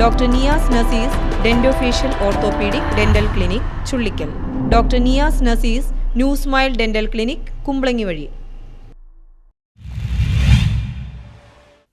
Doctor Niyas Nasees dentofacial orthopaedic dental clinic Chullickal. Doctor Niyas Nasees new smile dental clinic Kumbalangi വഴി.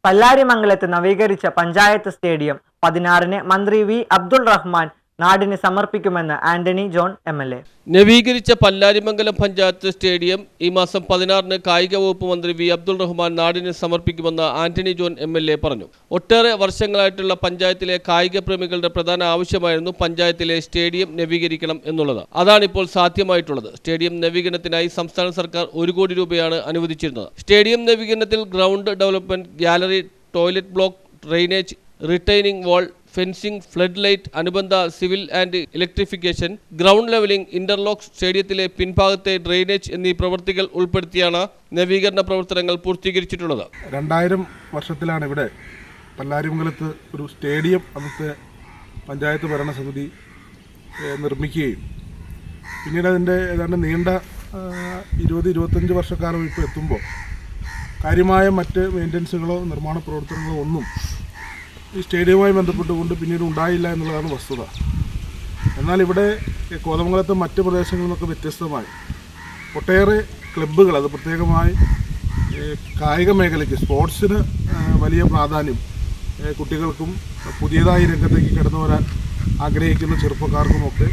പല്ലാരിമംഗലത്ത് നവീകരിച്ച panchayat stadium പതിനാറിന് മന്ത്രി V Abdul Rahman നാടിന് സമർപ്പിക്കുമെന്ന് Antony John M L A. നവീകരിച്ച പല്ലാരിമംഗലം പഞ്ചായത്ത് സ്റ്റേഡിയം ഈ മാസം പതിനാറിന് കായിക വകുപ്പ് മന്ത്രി വി. അബ്ദുൾ റഹ്മാൻ നാടിന് സമർപ്പിക്കുമെന്ന് Antony John M L A പറഞ്ഞു. ഒട്ടേറെ വർഷങ്ങളായിട്ടുള്ള പഞ്ചായത്തിലെ കായിക പ്രേമികളുടെ പ്രധാന ആവശ്യമായിരുന്നു പഞ്ചായത്തിലെ സ്റ്റേഡിയം നവീകരിക്കണം എന്നുള്ളത്. അതാണിപ്പോൾ സാധ്യമായിട്ടുള്ളത്. സ്റ്റേഡിയം നവീകരണത്തിനായി സംസ്ഥാന സർക്കാർ ഒരു കോടി രൂപയാണ് അനുവദിച്ചിരുന്നത്. Stadium നവീകരണത്തിൽ ground development gallery toilet block drainage retaining wall fencing flood light അനുബന്ധ civil and electrification ground levelling interlock സ്റ്റേഡിയത്തിലെ പിൻഭാഗത്തെ ഡ്രെയിനേജ് എന്നീ പ്രവൃത്തികൾ ഉൾപ്പെടുത്തിയാണ് നവീകരണ പ്രവർത്തനങ്ങൾ പൂർത്തീകരിച്ചിട്ടുള്ളത്. രണ്ടായിരം വർഷത്തിലാണ് ഇവിടെ പല്ലാരിമംഗലത്ത് ഒരു സ്റ്റേഡിയം അന്നത്തെ പഞ്ചായത്ത് ഭരണസമിതി നിർമ്മിക്കുകയും. പിന്നീട് അതിന്റെ ഏതാണ്ട് നീണ്ട ഇരുപത് ഇരുപത്തഞ്ച് വർഷക്കാലം ഇപ്പോൾ എത്തുമ്പോൾ കാര്യമായ മറ്റ് മെയിന്റനൻസുകളോ നിർമ്മാണ പ്രവർത്തനങ്ങളോ ഒന്നും ഈ സ്റ്റേഡിയവുമായി ബന്ധപ്പെട്ടുകൊണ്ട് പിന്നീട് ഉണ്ടായില്ല എന്നുള്ളതാണ് വസ്തുത. എന്നാൽ ഇവിടെ കോതമംഗലത്തെ മറ്റ് പ്രദേശങ്ങളിൽ നിന്നൊക്കെ വ്യത്യസ്തമായി. ഒട്ടേറെ ക്ലബ്ബുകൾ അത് പ്രത്യേകമായി കായിക മേഖലയ്ക്ക് സ്പോർട്സിന് വലിയ പ്രാധാന്യം കുട്ടികൾക്കും പുതിയതായി രംഗത്തേക്ക് കടന്നു വരാൻ ആഗ്രഹിക്കുന്ന ചെറുപ്പക്കാർക്കുമൊക്കെ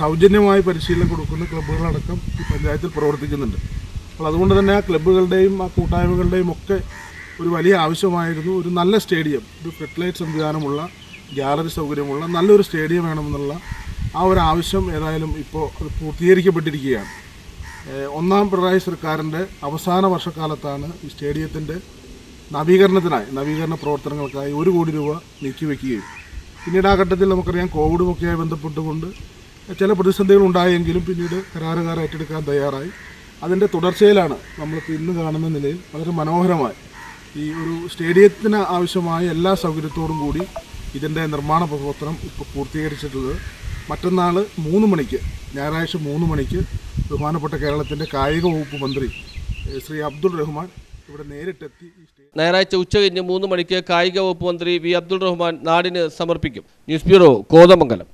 സൗജന്യമായി പരിശീലനം കൊടുക്കുന്ന ക്ലബ്ബുകളടക്കം ഈ പഞ്ചായത്തിൽ പ്രവർത്തിക്കുന്നുണ്ട്. അപ്പോൾ അതുകൊണ്ട് തന്നെ ആ ക്ലബ്ബുകളുടെയും ആ കൂട്ടായ്മകളുടെയും ഒക്കെ ഒരു വലിയ ആവശ്യമായിരുന്നു. ഒരു നല്ല സ്റ്റേഡിയം. ഒരു ഫെഡ്ലൈറ്റ് സംവിധാനമുള്ള ഗ്യാലറി സൗകര്യമുള്ള നല്ലൊരു സ്റ്റേഡിയം വേണമെന്നുള്ള ആ ഒരു ആവശ്യം ഏതായാലും ഇപ്പോൾ അത് പൂർത്തീകരിക്കപ്പെട്ടിരിക്കുകയാണ്. ഒന്നാം പിണറായി സർക്കാരിന്റെ അവസാന വർഷക്കാലത്താണ് ഈ സ്റ്റേഡിയത്തിന്റെ നവീകരണത്തിനായി നവീകരണ പ്രവർത്തനങ്ങൾക്കായി ഒരു കോടി രൂപ നീക്കിവെക്കുകയും. പിന്നീട് ആ ഘട്ടത്തിൽ നമുക്കറിയാം കോവിഡുമൊക്കെയായി ബന്ധപ്പെട്ടുകൊണ്ട് ചില പ്രതിസന്ധികൾ ഉണ്ടായെങ്കിലും പിന്നീട് കരാറുകാർ ഏറ്റെടുക്കാൻ തയ്യാറായി. അതിന്റെ തുടർച്ചയിലാണ് നമ്മൾ ഇന്ന് കാണുന്ന നിലയിൽ വളരെ മനോഹരമായി ഈ ഒരു സ്റ്റേഡിയത്തിന് ആവശ്യമായ എല്ലാ സൗകര്യത്തോടും കൂടി ഇതിന്റെ നിർമ്മാണ പ്രവർത്തനം ഇപ്പോൾ പൂർത്തീകരിച്ചിട്ടുള്ളത്. മറ്റന്നാൾ മൂന്ന് മണിക്ക് ഞായറാഴ്ച മൂന്ന് മണിക്ക് ബഹുമാനപ്പെട്ട കേരളത്തിന്റെ കായിക വകുപ്പ് മന്ത്രി ശ്രീ അബ്ദുൾ റഹ്മാൻ ഇവിടെ നേരിട്ടെത്തി ഞായറാഴ്ച ഉച്ച കഴിഞ്ഞ് മൂന്ന് മണിക്ക് കായിക വകുപ്പ് മന്ത്രി വി അബ്ദുൾ റഹ്മാൻ നാടിന് സമർപ്പിക്കും. News bureau Kothamangalam.